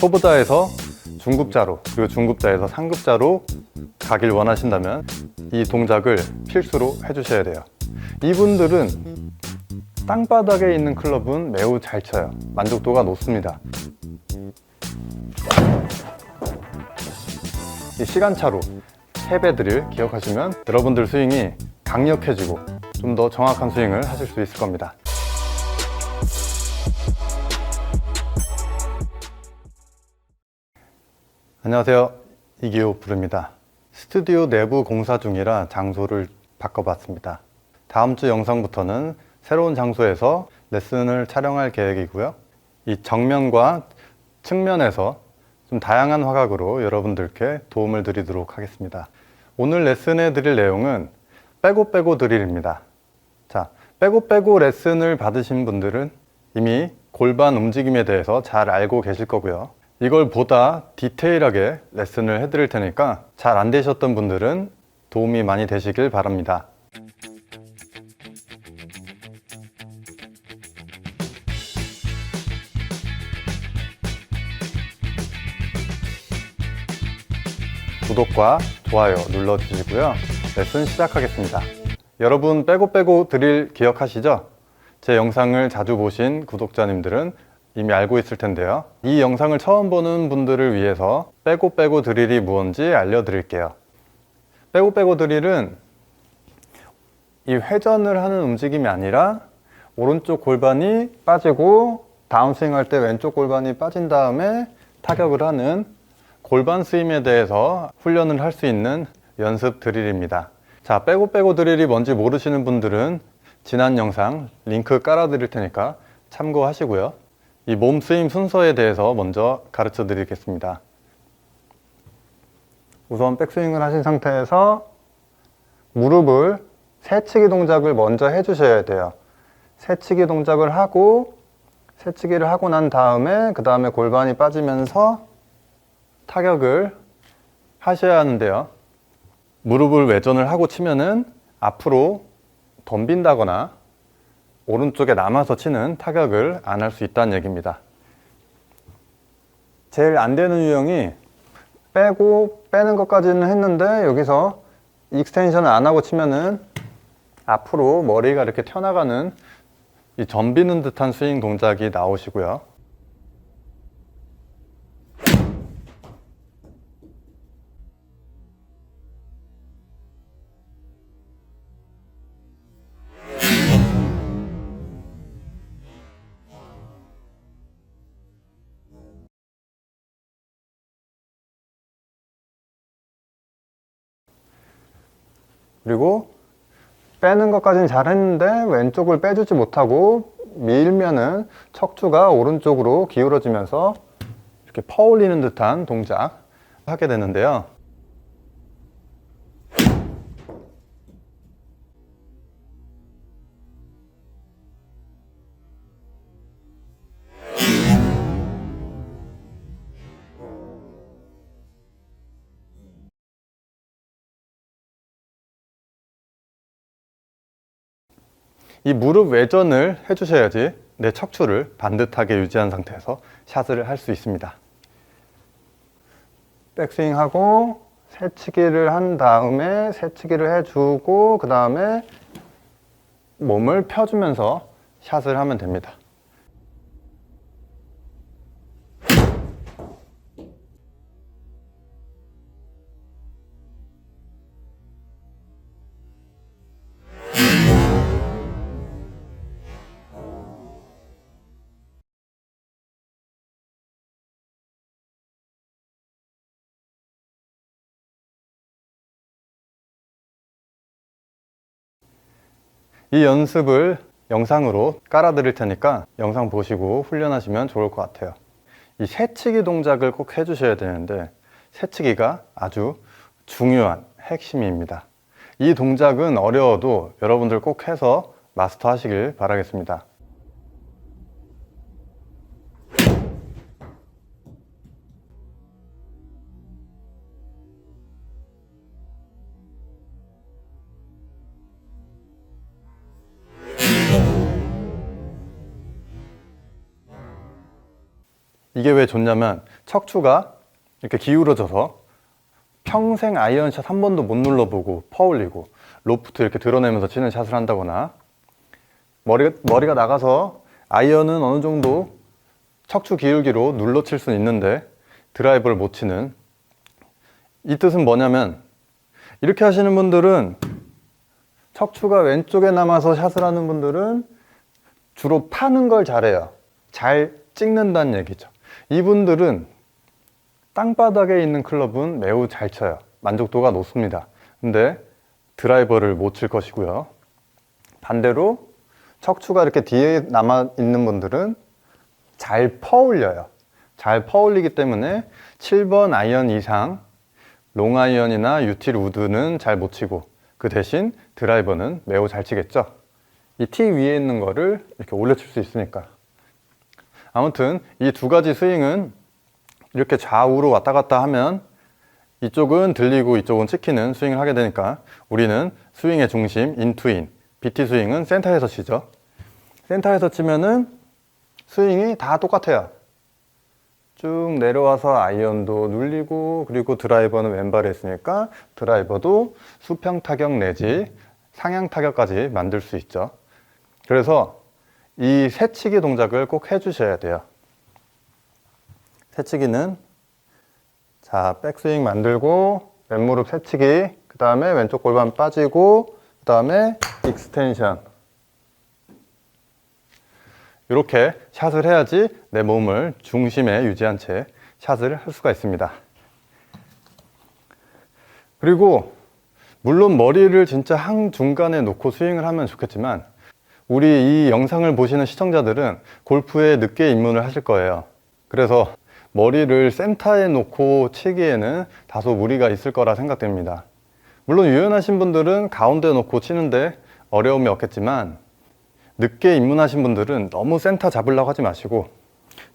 초보자에서 중급자로 그리고 중급자에서 상급자로 가길 원하신다면 이 동작을 필수로 해주셔야 돼요. 이분들은 땅바닥에 있는 클럽은 매우 잘 쳐요. 만족도가 높습니다. 이 시간차로 3배들을 기억하시면 여러분들 스윙이 강력해지고 좀 더 정확한 스윙을 하실 수 있을 겁니다. 안녕하세요. 이기호 부릅니다. 스튜디오 내부 공사 중이라 장소를 바꿔봤습니다. 다음 주 영상부터는 새로운 장소에서 레슨을 촬영할 계획이고요. 이 정면과 측면에서 좀 다양한 화각으로 여러분들께 도움을 드리도록 하겠습니다. 오늘 레슨해 드릴 내용은 빼고 빼고 드릴입니다. 자, 빼고 빼고 레슨을 받으신 분들은 이미 골반 움직임에 대해서 잘 알고 계실 거고요. 이걸 보다 디테일하게 레슨을 해드릴 테니까 잘 안 되셨던 분들은 도움이 많이 되시길 바랍니다. 구독과 좋아요 눌러주시고요. 레슨 시작하겠습니다. 여러분 빼고 빼고 드릴 기억하시죠? 제 영상을 자주 보신 구독자님들은 이미 알고 있을 텐데요. 이 영상을 처음 보는 분들을 위해서 빼고 빼고 드릴이 무언지 알려드릴게요. 빼고 빼고 드릴은 이 회전을 하는 움직임이 아니라 오른쪽 골반이 빠지고 다운스윙 할 때 왼쪽 골반이 빠진 다음에 타격을 하는 골반 스윙에 대해서 훈련을 할 수 있는 연습 드릴입니다. 자, 빼고 빼고 드릴이 뭔지 모르시는 분들은 지난 영상 링크 깔아 드릴 테니까 참고하시고요. 이몸 스윙 순서에 대해서 먼저 가르쳐 드리겠습니다. 우선 백스윙을 하신 상태에서 무릎을 새치기 동작을 먼저 해주셔야 돼요. 새치기 동작을 하고 새치기를 하고 난 다음에 그 다음에 골반이 빠지면서 타격을 하셔야 하는데요. 무릎을 외전을 하고 치면은 앞으로 덤빈다거나 오른쪽에 남아서 치는 타격을 안 할 수 있다는 얘기입니다. 제일 안 되는 유형이 빼고 빼는 것까지는 했는데 여기서 익스텐션을 안 하고 치면은 앞으로 머리가 이렇게 튀어나가는 이 덤비는 듯한 스윙 동작이 나오시고요. 그리고 빼는 것까지는 잘했는데 왼쪽을 빼주지 못하고 밀면은 척추가 오른쪽으로 기울어지면서 이렇게 퍼올리는 듯한 동작 하게 되는데요. 이 무릎 외전을 해주셔야지 내 척추를 반듯하게 유지한 상태에서 샷을 할 수 있습니다. 백스윙하고 새치기를 한 다음에 새치기를 해주고 그 다음에 몸을 펴주면서 샷을 하면 됩니다. 이 연습을 영상으로 깔아 드릴 테니까 영상 보시고 훈련하시면 좋을 것 같아요. 이 새치기 동작을 꼭 해주셔야 되는데 새치기가 아주 중요한 핵심입니다. 이 동작은 어려워도 여러분들 꼭 해서 마스터 하시길 바라겠습니다. 이 이게 왜 좋냐면 척추가 이렇게 기울어져서 평생 아이언샷 한 번도 못 눌러보고 퍼올리고 로프트 이렇게 드러내면서 치는 샷을 한다거나 머리가, 머리가 나가서 아이언은 어느 정도 척추 기울기로 눌러 칠 수는 있는데 드라이버를 못 치는 이 뜻은 뭐냐면 이렇게 하시는 분들은 척추가 왼쪽에 남아서 샷을 하는 분들은 주로 파는 걸 잘해요. 잘 찍는다는 얘기죠. 이분들은 땅바닥에 있는 클럽은 매우 잘 쳐요. 만족도가 높습니다. 근데 드라이버를 못 칠 것이고요. 반대로 척추가 이렇게 뒤에 남아 있는 분들은 잘 퍼올려요. 잘 퍼올리기 때문에 7번 아이언 이상 롱 아이언이나 유틸 우드는 잘 못 치고 그 대신 드라이버는 매우 잘 치겠죠. 이 티 위에 있는 거를 이렇게 올려칠 수 있으니까. 아무튼 이 두 가지 스윙은 이렇게 좌우로 왔다 갔다 하면 이쪽은 들리고 이쪽은 찍히는 스윙을 하게 되니까 우리는 스윙의 중심 인투인 BT 스윙은 센터에서 치죠. 센터에서 치면은 스윙이 다 똑같아요. 쭉 내려와서 아이언도 눌리고 그리고 드라이버는 왼발에 있으니까 드라이버도 수평 타격 내지 상향 타격까지 만들 수 있죠. 그래서 이 새치기 동작을 꼭 해주셔야 돼요. 새치기는 자 백스윙 만들고 왼무릎 새치기 그 다음에 왼쪽 골반 빠지고 그 다음에 익스텐션 이렇게 샷을 해야지 내 몸을 중심에 유지한 채 샷을 할 수가 있습니다. 그리고 물론 머리를 진짜 항 중간에 놓고 스윙을 하면 좋겠지만 우리 이 영상을 보시는 시청자들은 골프에 늦게 입문을 하실 거예요. 그래서 머리를 센터에 놓고 치기에는 다소 무리가 있을 거라 생각됩니다. 물론 유연하신 분들은 가운데 놓고 치는데 어려움이 없겠지만 늦게 입문하신 분들은 너무 센터 잡으려고 하지 마시고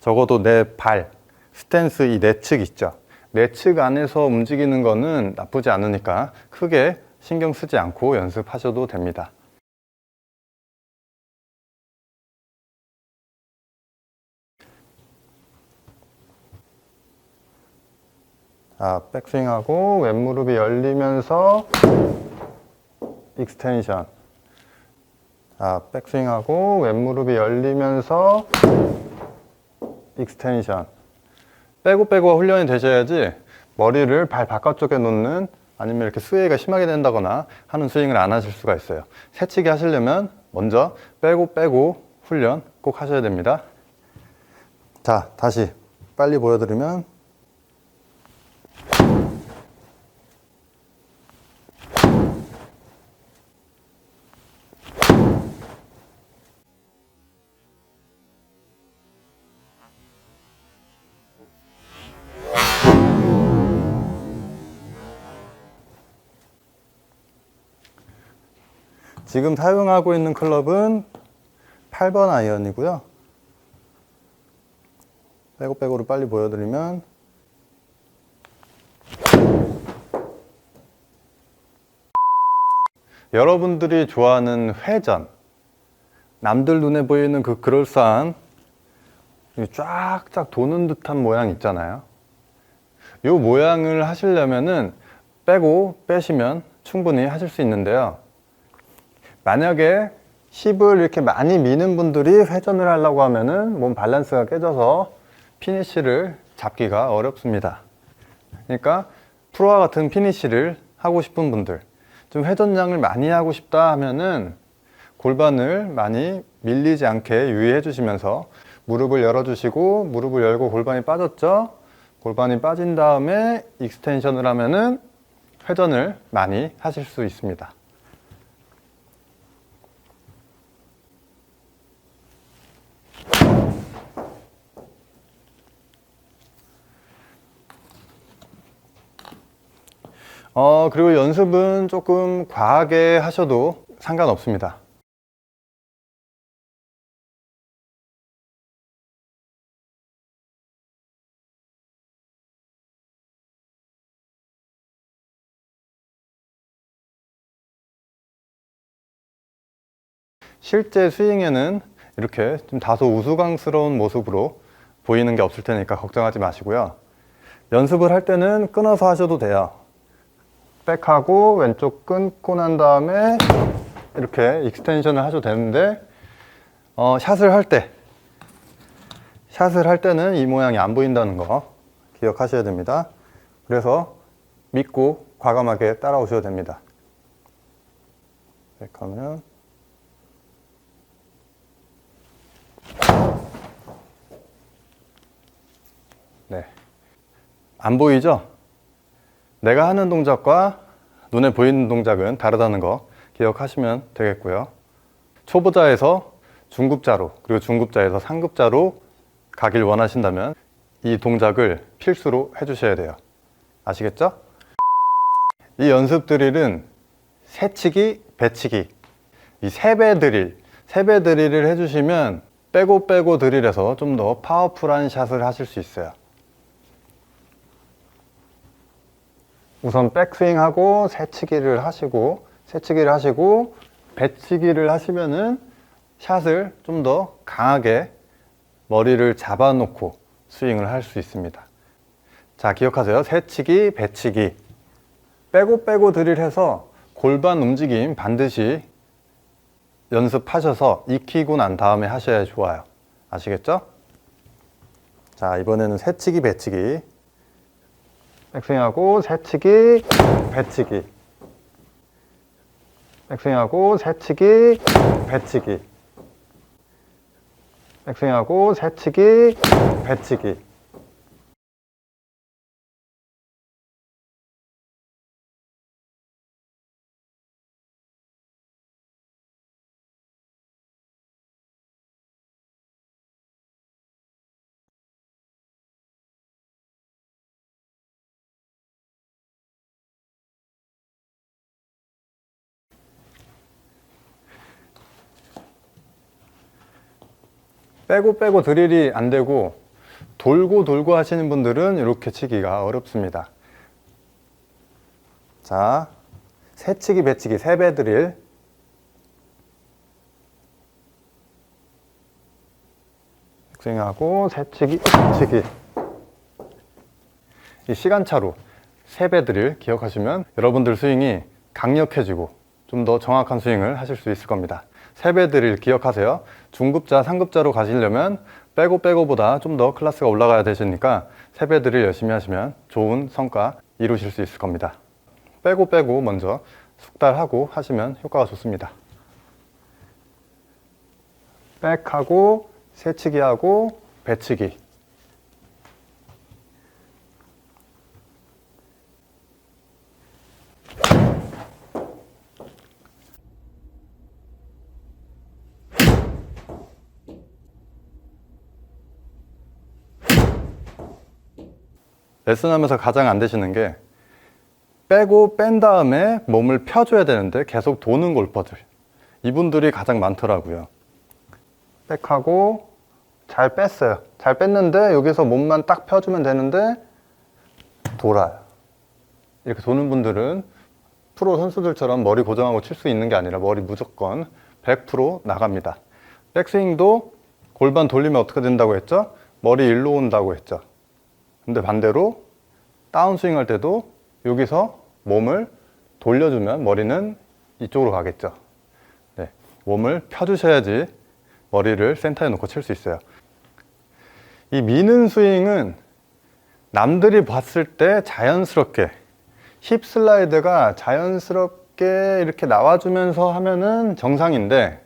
적어도 내 발, 스탠스 이 내측 있죠. 내측 안에서 움직이는 거는 나쁘지 않으니까 크게 신경 쓰지 않고 연습하셔도 됩니다. 자, 백스윙하고 왼무릎이 열리면서 익스텐션. 자, 백스윙하고 왼무릎이 열리면서 익스텐션. 빼고 빼고 훈련이 되셔야지 머리를 발 바깥쪽에 놓는 아니면 이렇게 스웨이가 심하게 된다거나 하는 스윙을 안 하실 수가 있어요. 새치기 하시려면 먼저 빼고 빼고 훈련 꼭 하셔야 됩니다. 자, 다시 빨리 보여드리면 지금 사용하고 있는 클럽은 8번 아이언이고요. 빼고 빼고를 빨리 보여드리면 여러분들이 좋아하는 회전 남들 눈에 보이는 그 그럴싸한 이 쫙쫙 도는 듯한 모양 있잖아요. 이 모양을 하시려면은 빼고 빼시면 충분히 하실 수 있는데요. 만약에 힙을 이렇게 많이 미는 분들이 회전을 하려고 하면은 몸 밸런스가 깨져서 피니쉬를 잡기가 어렵습니다. 그러니까 프로와 같은 피니쉬를 하고 싶은 분들, 좀 회전량을 많이 하고 싶다 하면은 골반을 많이 밀리지 않게 유의해 주시면서 무릎을 열어주시고 무릎을 열고 골반이 빠졌죠? 골반이 빠진 다음에 익스텐션을 하면은 회전을 많이 하실 수 있습니다. 어, 그리고 연습은 조금 과하게 하셔도 상관없습니다. 실제 스윙에는 이렇게 좀 다소 우스꽝스러운 모습으로 보이는 게 없을 테니까 걱정하지 마시고요. 연습을 할 때는 끊어서 하셔도 돼요. 백하고 왼쪽 끊고 난 다음에 이렇게 익스텐션을 하셔도 되는데 어, 샷을 할 때, 샷을 할 때는 이 모양이 안 보인다는 거 기억하셔야 됩니다. 그래서 믿고 과감하게 따라오셔도 됩니다. 백하면 네. 안 보이죠? 내가 하는 동작과 눈에 보이는 동작은 다르다는 거 기억하시면 되겠고요. 초보자에서 중급자로 그리고 중급자에서 상급자로 가길 원하신다면 이 동작을 필수로 해주셔야 돼요. 아시겠죠? 이 연습 드릴은 세치기, 배치기 이 세배 드릴, 세배 드릴을 해주시면 빼고 빼고 드릴에서 좀 더 파워풀한 샷을 하실 수 있어요. 우선 백스윙하고 새치기를 하시고 새치기를 하시고 배치기를 하시면은 샷을 좀 더 강하게 머리를 잡아놓고 스윙을 할 수 있습니다. 자 기억하세요. 새치기, 배치기 빼고 빼고 드릴해서 골반 움직임 반드시 연습하셔서 익히고 난 다음에 하셔야 좋아요. 아시겠죠? 자 이번에는 새치기, 배치기 백스윙하고 새치기, 배치기. 백스윙하고 새치기, 배치기. 백스윙하고 새치기, 배치기. 빼고 빼고 드릴이 안 되고 돌고 돌고 하시는 분들은 이렇게 치기가 어렵습니다. 자, 세치기, 배치기, 세 배 드릴. 스윙하고 세치기, 배치기. 이 시간차로 세 배 드릴 기억하시면 여러분들 스윙이 강력해지고 좀 더 정확한 스윙을 하실 수 있을 겁니다. 세배 드릴 기억하세요. 중급자, 상급자로 가시려면 빼고 빼고보다 좀 더 클래스가 올라가야 되시니까 세배 드릴 열심히 하시면 좋은 성과 이루실 수 있을 겁니다. 빼고 빼고 먼저 숙달하고 하시면 효과가 좋습니다. 백하고 세치기하고 배치기. 레슨하면서 가장 안 되시는 게 빼고 뺀 다음에 몸을 펴줘야 되는데 계속 도는 골퍼들. 이분들이 가장 많더라고요. 백하고 잘 뺐어요. 잘 뺐는데 여기서 몸만 딱 펴주면 되는데 돌아요. 이렇게 도는 분들은 프로 선수들처럼 머리 고정하고 칠 수 있는 게 아니라 머리 무조건 100% 나갑니다. 백스윙도 골반 돌리면 어떻게 된다고 했죠? 머리 일로 온다고 했죠 근데 반대로 다운스윙 할 때도 여기서 몸을 돌려주면 머리는 이쪽으로 가겠죠. 네, 몸을 펴주셔야지 머리를 센터에 놓고 칠 수 있어요. 이 미는 스윙은 남들이 봤을 때 자연스럽게 힙 슬라이드가 자연스럽게 이렇게 나와주면서 하면은 정상인데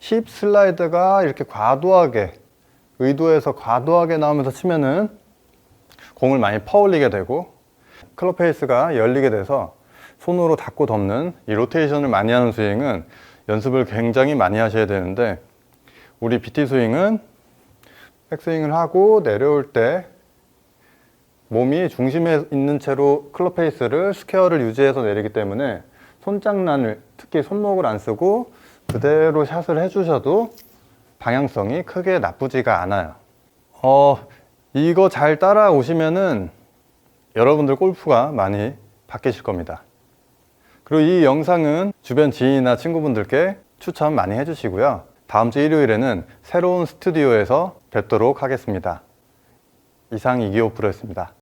힙 슬라이드가 이렇게 과도하게 의도해서 과도하게 나오면서 치면은 공을 많이 퍼올리게 되고 클럽 페이스가 열리게 돼서 손으로 닫고 덮는 이 로테이션을 많이 하는 스윙은 연습을 굉장히 많이 하셔야 되는데 우리 BT 스윙은 백스윙을 하고 내려올 때 몸이 중심에 있는 채로 클럽 페이스를 스퀘어를 유지해서 내리기 때문에 손장난을 특히 손목을 안 쓰고 그대로 샷을 해주셔도 방향성이 크게 나쁘지가 않아요. 어, 이거 잘 따라오시면은 여러분들 골프가 많이 바뀌실 겁니다. 그리고 이 영상은 주변 지인이나 친구분들께 추천 많이 해주시고요. 다음 주 일요일에는 새로운 스튜디오에서 뵙도록 하겠습니다. 이상 이기호 프로였습니다.